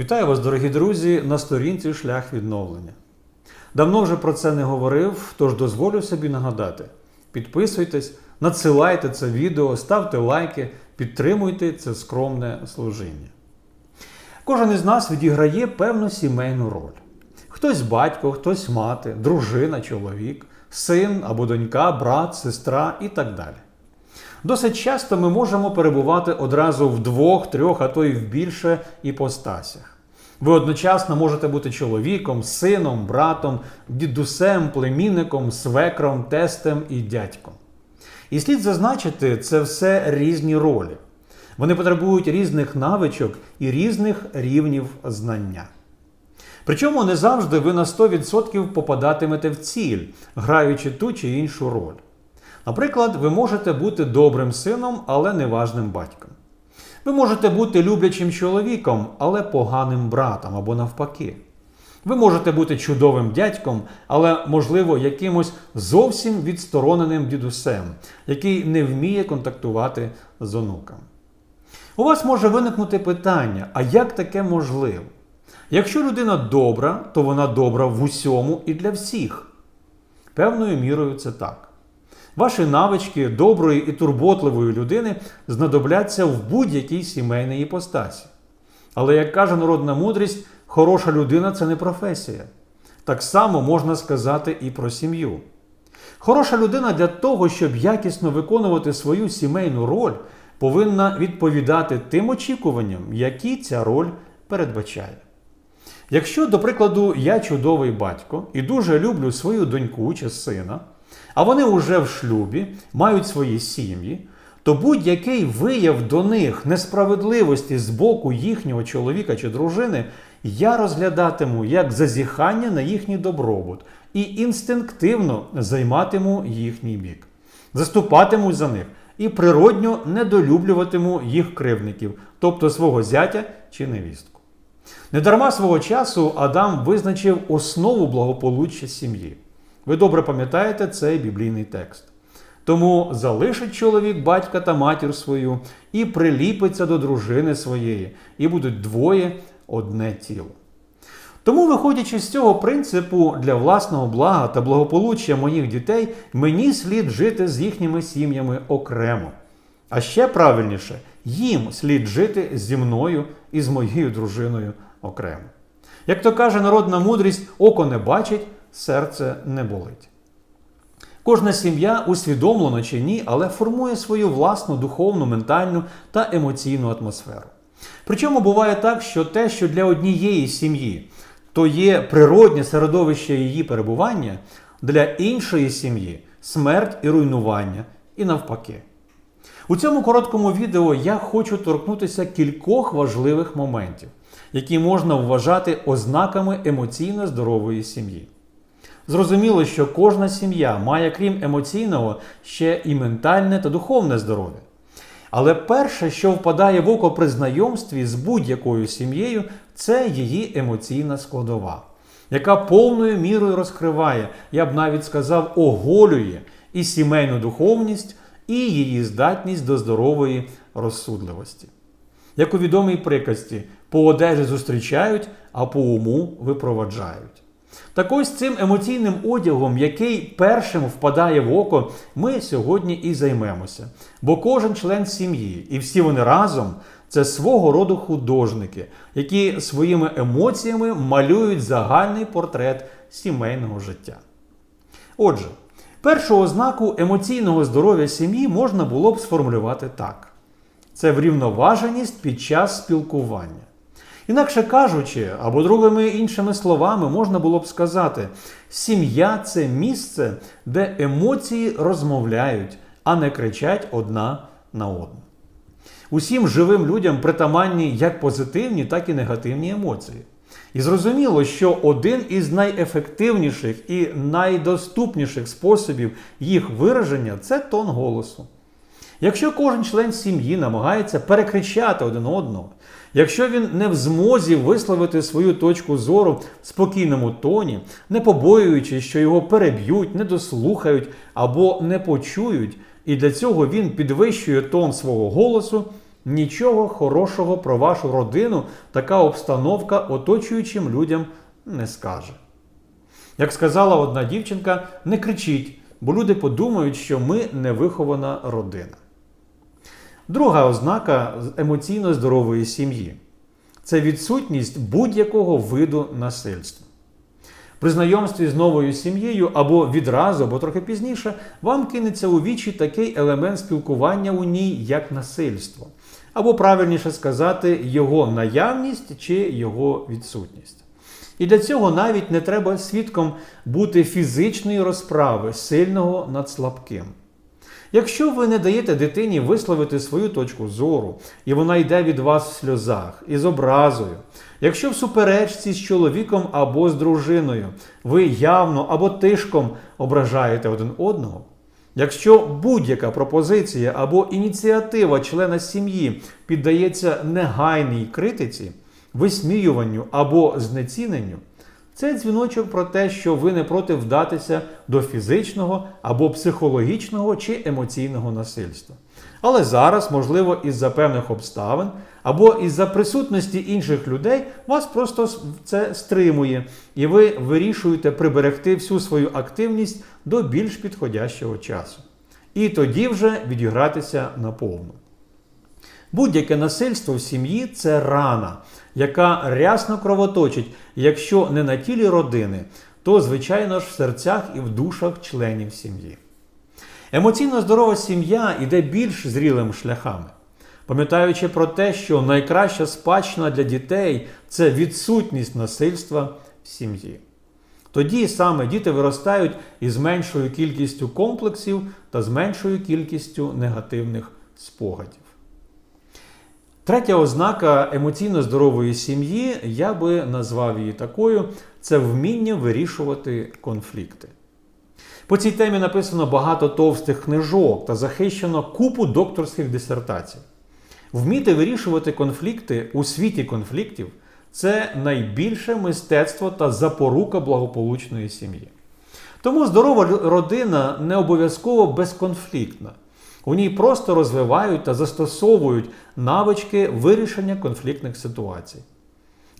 Вітаю вас, дорогі друзі, на сторінці Шлях відновлення. Давно вже про це не говорив, тож дозволю собі нагадати. Підписуйтесь, надсилайте це відео, ставте лайки, підтримуйте це скромне служіння. Кожен із нас відіграє певну сімейну роль. Хтось батько, хтось мати, дружина, чоловік, син або донька, брат, сестра і так далі. Досить часто ми можемо перебувати одразу в двох, трьох, а то й в більше іпостасях. Ви одночасно можете бути чоловіком, сином, братом, дідусем, племінником, свекром, тестем і дядьком. І слід зазначити, це все різні ролі. Вони потребують різних навичок і різних рівнів знання. Причому не завжди ви на 100% попадатимете в ціль, граючи ту чи іншу роль. Наприклад, ви можете бути добрим сином, але неважним батьком. Ви можете бути люблячим чоловіком, але поганим братом або навпаки. Ви можете бути чудовим дядьком, але, можливо, якимось зовсім відстороненим дідусем, який не вміє контактувати з онуком. У вас може виникнути питання: а як таке можливо? Якщо людина добра, то вона добра в усьому і для всіх. Певною мірою це так. Ваші навички доброї і турботливої людини знадобляться в будь-якій сімейній іпостасі. Але, як каже народна мудрість, хороша людина це не професія. Так само можна сказати і про сім'ю. Хороша людина для того, щоб якісно виконувати свою сімейну роль, повинна відповідати тим очікуванням, які ця роль передбачає. Якщо, до прикладу, я чудовий батько і дуже люблю свою доньку чи сина, а вони вже в шлюбі, мають свої сім'ї, то будь-який вияв до них несправедливості з боку їхнього чоловіка чи дружини я розглядатиму як зазіхання на їхній добробут і інстинктивно займатиму їхній бік, заступатиму за них і природньо недолюблюватиму їх кривників, тобто свого зятя чи невістку. Недарма свого часу Адам визначив основу благополуччя сім'ї. Ви добре пам'ятаєте цей біблійний текст. Тому залишить чоловік батька та матір свою і приліпиться до дружини своєї, і будуть двоє одне тіло. Тому, виходячи з цього принципу для власного блага та благополуччя моїх дітей, мені слід жити з їхніми сім'ями окремо. А ще правильніше, їм слід жити зі мною і з моєю дружиною окремо. Як то каже народна мудрість, око не бачить, серце не болить. Кожна сім'я, усвідомлено чи ні, але формує свою власну духовну, ментальну та емоційну атмосферу. Причому буває так, що те, що для однієї сім'ї то є природнє середовище її перебування, для іншої сім'ї смерть і руйнування, і навпаки. У цьому короткому відео я хочу торкнутися кількох важливих моментів, які можна вважати ознаками емоційно здорової сім'ї. Зрозуміло, що кожна сім'я має, крім емоційного, ще і ментальне та духовне здоров'я. Але перше, що впадає в око при знайомстві з будь-якою сім'єю, це її емоційна складова, яка повною мірою розкриває, я б навіть сказав, оголює і сімейну духовність, і її здатність до здорової розсудливості. Як у відомій приказці, по одежі зустрічають, а по уму випроваджають. Так ось цим емоційним одягом, який першим впадає в око, ми сьогодні і займемося. Бо кожен член сім'ї, і всі вони разом це свого роду художники, які своїми емоціями малюють загальний портрет сімейного життя. Отже, першу ознаку емоційного здоров'я сім'ї можна було б сформулювати так: це врівноваженість під час спілкування. Інакше кажучи, або другими іншими словами, можна було б сказати, сім'я це місце, де емоції розмовляють, а не кричать одна на одну. Усім живим людям притаманні як позитивні, так і негативні емоції. І зрозуміло, що один із найефективніших і найдоступніших способів їх вираження це тон голосу. Якщо кожен член сім'ї намагається перекричати один одного, якщо він не в змозі висловити свою точку зору в спокійному тоні, не побоюючись, що його переб'ють, не дослухають або не почують, і для цього він підвищує тон свого голосу, Нічого хорошого про вашу родину така обстановка оточуючим людям не скаже. Як сказала одна дівчинка, не кричіть, бо люди подумають, що ми невихована родина. Друга ознака емоційно здорової сім'ї це відсутність будь-якого виду насильства. При знайомстві з новою сім'єю або відразу, або трохи пізніше, вам кинеться у вічі такий елемент спілкування у ній, як насильство, або правильніше сказати, його наявність чи його відсутність. І для цього навіть не треба свідком бути фізичної розправи сильного над слабким. Якщо ви не даєте дитині висловити свою точку зору, і вона йде від вас в сльозах із образою, якщо в суперечці з чоловіком або з дружиною ви явно або тишком ображаєте один одного, якщо будь-яка пропозиція або ініціатива члена сім'ї піддається негайній критиці, висміюванню або знеціненню, це дзвіночок про те, що ви не проти вдатися до фізичного або психологічного чи емоційного насильства. Але зараз, можливо, із-за певних обставин або із-за присутності інших людей вас просто це стримує, і ви вирішуєте приберегти всю свою активність до більш підходящого часу. І тоді вже відігратися наповну. Будь-яке насильство в сім'ї це рана, яка рясно кровоточить, якщо не на тілі родини, то, звичайно ж, в серцях і в душах членів сім'ї. Емоційно здорова сім'я йде більш зрілими шляхами, пам'ятаючи про те, що найкраща спадщина для дітей це відсутність насильства в сім'ї. Тоді саме діти виростають із меншою кількістю комплексів та з меншою кількістю негативних спогадів. Третя ознака емоційно здорової сім'ї, я би назвав її такою, це вміння вирішувати конфлікти. По цій темі написано багато товстих книжок та захищено купу докторських дисертацій. Вміти вирішувати конфлікти у світі конфліктів це найбільше мистецтво та запорука благополучної сім'ї. Тому здорова родина не обов'язково безконфліктна. У ній просто розвивають та застосовують навички вирішення конфліктних ситуацій.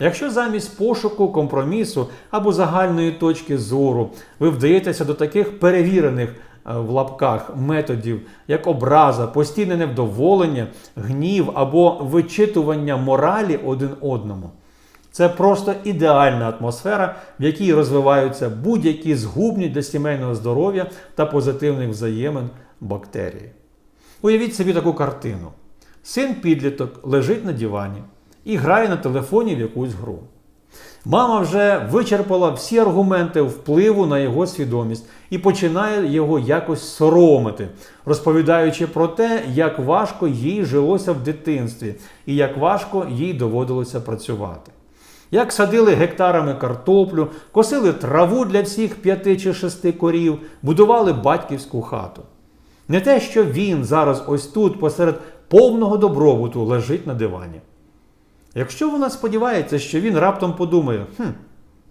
Якщо замість пошуку компромісу або загальної точки зору ви вдаєтеся до таких перевірених е, в лапках методів, як образа, постійне невдоволення, гнів або вичитування моралі один одному, це просто ідеальна атмосфера, в якій розвиваються будь-які згубні для сімейного здоров'я та позитивних взаємин бактерії. Уявіть собі таку картину. Син підліток лежить на дивані і грає на телефоні в якусь гру. Мама вже вичерпала всі аргументи впливу на його свідомість і починає його якось соромити, розповідаючи про те, як важко їй жилося в дитинстві і як важко їй доводилося працювати. Як садили гектарами картоплю, косили траву для всіх п'яти чи шести корів, будували батьківську хату. Не те, що він зараз ось тут, посеред повного добробуту, лежить на дивані. Якщо вона сподівається, що він раптом подумає, хм,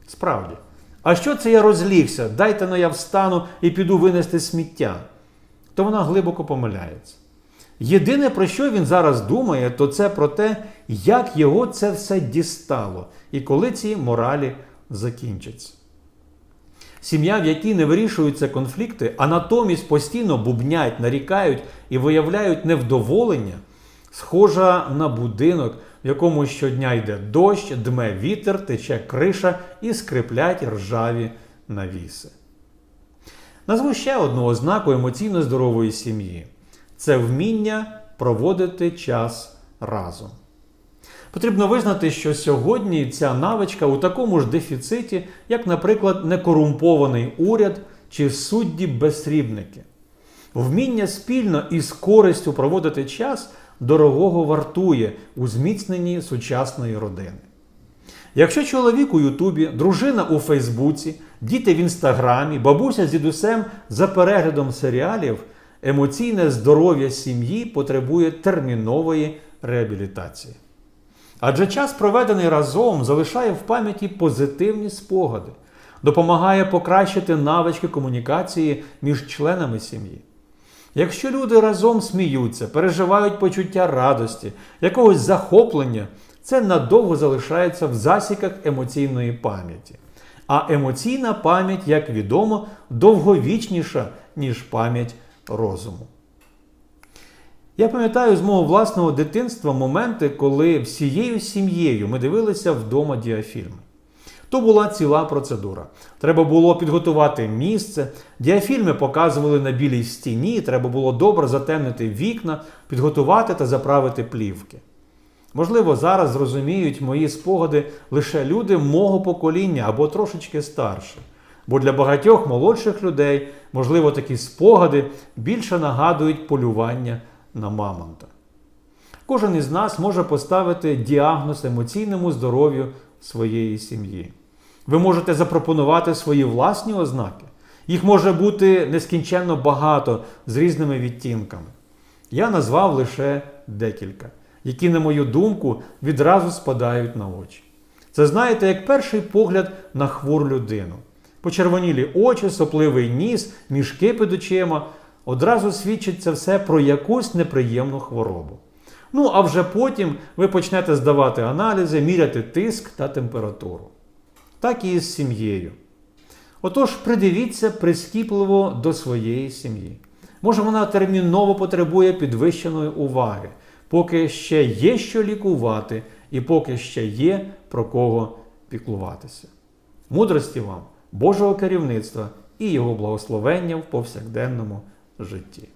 справді, а що це я розлігся? Дайте но я встану і піду винести сміття, то вона глибоко помиляється. Єдине, про що він зараз думає, то це про те, як його це все дістало і коли ці моралі закінчаться. Сім'я, в якій не вирішуються конфлікти, а натомість постійно бубнять, нарікають і виявляють невдоволення, схожа на будинок, в якому щодня йде дощ, дме вітер, тече криша і скриплять ржаві навіси. Назву ще одну ознаку емоційно здорової сім'ї це вміння проводити час разом. Потрібно визнати, що сьогодні ця навичка у такому ж дефіциті, як, наприклад, некорумпований уряд чи судді-безсрібники. Вміння спільно і з користю проводити час дорогого вартує у зміцненні сучасної родини. Якщо чоловік у Ютубі, дружина у Фейсбуці, діти в інстаграмі, бабуся з дідусем за переглядом серіалів, емоційне здоров'я сім'ї потребує термінової реабілітації. Адже час, проведений разом, залишає в пам'яті позитивні спогади, допомагає покращити навички комунікації між членами сім'ї. Якщо люди разом сміються, переживають почуття радості, якогось захоплення, це надовго залишається в засіках емоційної пам'яті. А емоційна пам'ять, як відомо, довговічніша, ніж пам'ять розуму. Я пам'ятаю з мого власного дитинства моменти, коли всією сім'єю ми дивилися вдома діафільми. То була ціла процедура. Треба було підготувати місце. Діафільми показували на білій стіні, треба було добре затемнити вікна, підготувати та заправити плівки. Можливо, зараз зрозуміють мої спогади лише люди мого покоління або трошечки старше. Бо для багатьох молодших людей, можливо, такі спогади більше нагадують полювання на мамонта. Кожен із нас може поставити діагноз емоційному здоров'ю своєї сім'ї. Ви можете запропонувати свої власні ознаки. Їх може бути нескінченно багато з різними відтінками. Я назвав лише декілька, які, на мою думку, відразу спадають на очі. Це знаєте, як перший погляд на хвору людину. Почервонілі очі, сопливий ніс, мішки під очима одразу свідчить це все про якусь неприємну хворобу. Ну а вже потім ви почнете здавати аналізи, міряти тиск та температуру. Так і з сім'єю. Отож, придивіться прискіпливо до своєї сім'ї. Може, вона терміново потребує підвищеної уваги, поки ще є що лікувати, і поки ще є про кого піклуватися. Мудрості вам, Божого керівництва і Його благословення в повсякденному житті.